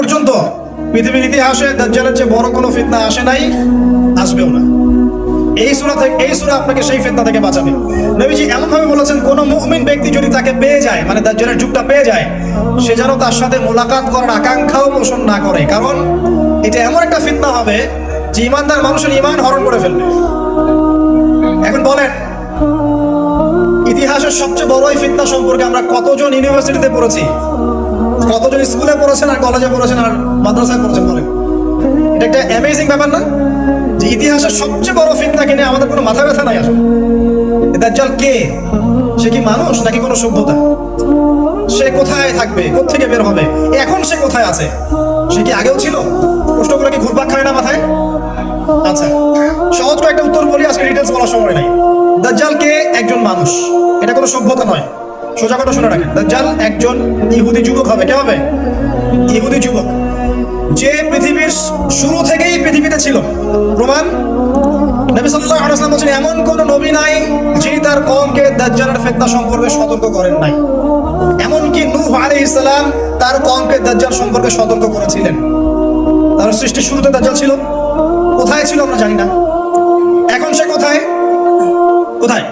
পর্যন্ত পৃথিবীর ইতিহাসে দাজ্জালের চেয়ে বড় কোনো ফিতনা আসে নাই, আসবেও না। এই সূরা থেকে এই সূরা আপনাকে সেই ফিতনা থেকে বাঁচাবে। নবীজি এমন ভাবে বলেছেন, কোন মুমিন ব্যক্তি যদি তাকে পেয়ে যায় মানে দাজ্জালের যুগটা পেয়ে যায়, সে যেন তার সাথে মোলাকাত করার আকাঙ্ক্ষাও পোষণ না করে। কারণ এটা এমন একটা ফিতনা হবে যে ইমানদার মানুষের ইমান হরণ করে ফেলবে। এখন বলেন, ইতিহাসের সবচেয়ে বড় ফিতনা সম্পর্কে আমরা কতজন ইউনিভার্সিটিতে পড়েছি? কতজন স্কুলে পড়েছেন আর কলেজে পড়েছেন আর মাদ্রাসায় পড়েছেন বলেন? এটা একটা অ্যামেজিং ব্যাপার না? যে ইতিহাসের সবচেয়ে বড় ফিতনা কিনে আমাদের কোনো মাথা ব্যথা নাই আসলে। দাজ্জাল কে? সে কি মানুষ নাকি কোনো সভ্যতা? সে কোথায় থাকবে? কোথেকে বের হবে? এখন সে কোথায় আছে? সে কি আগেও ছিল? প্রশ্নগুলো কি ঘুরপাক খায় না মাথায়? আচ্ছা সহজ করে একটা উত্তর বলি, আজকে ডিটেলস বলার সময় নাই। দাজ্জাল কে? একজন মানুষ। এটা কোনো সভ্যতা নয়। সোজা কথা শুনে রাখেন দাজ্জাল একজন ইহুদি যুবক হবে। কে হবে? ইহুদি যুবক। যে পৃথিবীর শুরু থেকেই পৃথিবীতে ছিল। প্রমাণ? নবী সাল্লাল্লাহু আলাইহি ওয়াসাল্লাম এমন কোন নবী নাই যিনি তার কওমকে দাজ্জালের ফিতনা সম্পর্কে সতর্ক করেন নাই। এমনকি নূহ আলাইহিস সালাম তার কওমকে দাজ্জাল সম্পর্কে সতর্ক করেছিলেন। তার সৃষ্টির শুরুতে দাজ্জাল ছিল। কোথায় ছিল আমরা জানি না। এখন সে কোথায়? কোথায়?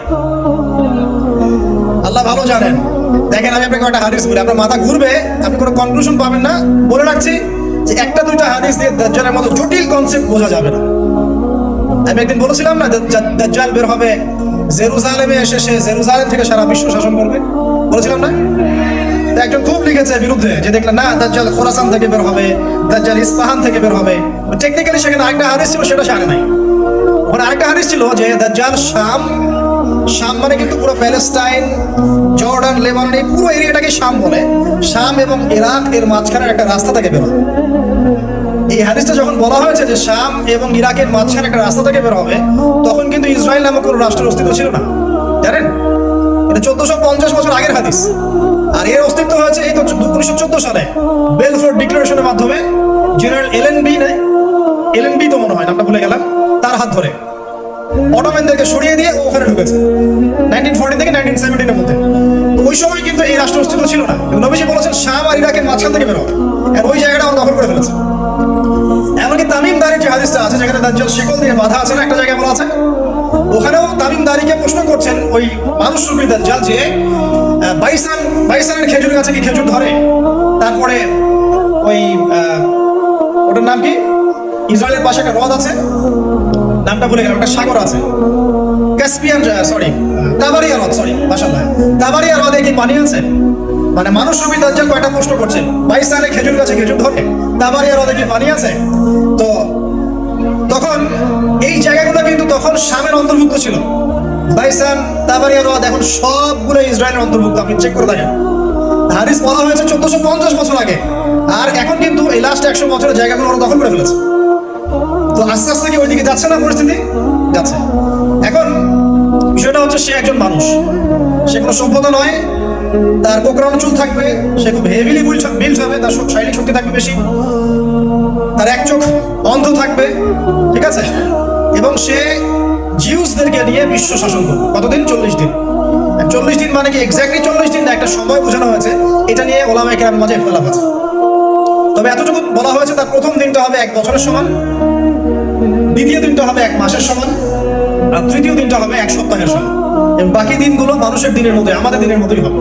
আল্লাহ ভালো জানেন। দেখেন, আমি আপনাকে একটা হাদিস বলি। আপনার মাথা ঘুরবে, আপনি কোনো কনক্লুশন পাবেন না। বলে রাখছি যে একটা, দুইটা হাদিস দিয়ে দাজ্জালের মতো জটিল কনসেপ্ট বোঝা যাবে না। আমি একদিন বলেছিলাম না দাজ্জাল- বের হবে জেরুজালেমে, এসে সে জেরুজালেম থেকে সারা বিশ্ব শাসন করবে। বলেছিলাম না? একজন খুব লিখেছে বিরুদ্ধে, যে দেখলেন, না, দাজ্জাল খোরাসান থেকে বের হবে, দাজ্জাল ইস্পাহান থেকে বের হবে। টেকনিক্যালি সেখানে আরেকটা হাদিস ছিল, সেটা সে আনে নাই। ওখানে আরেকটা হাদিস ছিল যে দাজ্জাল শাম শাম মানে কিন্তু পুরো প্যালেস্টাইন, জর্ডান, লেবানন, এই পুরো এরিয়াটাকে শাম বলে। শাম এবং ইরাক এর মাঝখানে একটা রাস্তা থেকে বের এই হাদিসটা যখন বলা হয়েছে যে শাম এবং ইরাকের মাঝখানে একটা রাস্তা থেকে বের হবে, তখন কিন্তু ইসরায়েল নামক কোনো রাষ্ট্রের অস্তিত্ব ছিল না। জানেন? এটা চোদ্দশো পঞ্চাশ বছর আগের হাদিস। আর এর অস্তিত্ব হয়েছে এই তো উনিশশো চোদ্দ সালে। বেলফোর্ড ডিক্লারেশনের মাধ্যমে জেনারেল এলএন বি নেয় এলএন বি তো মনে হয়, নামটা ভুলে গেলাম। তার হাত ধরে। অটোম্যানদেরকে সরিয়ে দিয়ে ও ওখানে ঢুকেছে। নাইনটিন ফোরটি থেকে নাইনটিন সেভেন্টিনের মধ্যে। ওই সময় কিন্তু এই রাষ্ট্র অস্তিত্ব ছিল না। নবীজি বলেছেন শাম আর ইরাকের মাঝখান থেকে বেরোবে আর ওই জায়গাটা ওরা দখল করে ফেলেছে। এমনকি তামিমদারির যে হাদিসটা আছে, যেখানে দাজ্জাল শিকল দিয়ে বাধা আছে না, একটা জায়গায় বলা আছে। ওখানেও তামিমদারিকে প্রশ্ন করছেন ওই মানুষ রূপী দাজ্জাল যে বাইসান, বাইসানের খেজুর গাছে কি খেজুর ধরে? তারপরে ওই ওটার নাম কি? ইসরায়েলের পাশে একটা হ্রদ আছে। নামটা ভুলে গেলাম, একটা সাগর আছে। ক্যাসপিয়ান সরি তাবারিয়া হ্রদ সরি মাশাআল্লাহ। তাবারিয়া হ্রদে কি পানি আছে? মানে মানুষ রূপী দাজ্জাল কয়টা প্রশ্ন করছেন বাইসানে খেজুর গাছে খেজুর ধরে। তাবারিয়া হ্রদে কি পানি আছে? তো তখন এই জায়গাগুলো কিন্তু তখন শামের অন্তর্ভুক্ত ছিল। বাইসান তাবারিয়া হ্রদ, এখন সবগুলো ইসরায়েলের অন্তর্ভুক্ত, আপনি চেক করে দেখেন। হারিস বলা হয়েছে চোদ্দশো পঞ্চাশ বছর আগে। আর এখন কিন্তু এই লাস্ট একশো বছরের জায়গাগুলো ওরা দখল করে ফেলেছে। তো আস্তে আস্তে কি ওইদিকে যাচ্ছে না পরিস্থিতি? যাচ্ছে। এখন বিষয়টা হচ্ছে সে একজন মানুষ। সে কোনো সভ্যতা নয়। তার কোকরানো চুল থাকবে, সে খুব হেভিলি বিল্ড হবে তার শারীরিক শক্তি থাকবে বেশি। তার এক চোখ অন্ধ থাকবে, ঠিক আছে? এবং সে জিউসদেরকে নিয়ে বিশ্ব শাসন করবে। কতদিন? চল্লিশ দিন। চল্লিশ দিন মানে কি? এক্স্যাক্টলি চল্লিশ দিন একটা সময় বোঝানো হয়েছে। এটা নিয়ে ওলামা কেরাম মাঝে ফেলা হয়েছে তবে এতটুকু বলা হয়েছে তার প্রথম দিনটা হবে এক বছরের সমান। দ্বিতীয় দিনটা হবে এক মাসের সমান আর তৃতীয় দিনটা হবে এক সপ্তাহের সমান। বাকি দিনগুলো মানুষের দিনের মতোই, আমাদের দিনের মতোই হবে।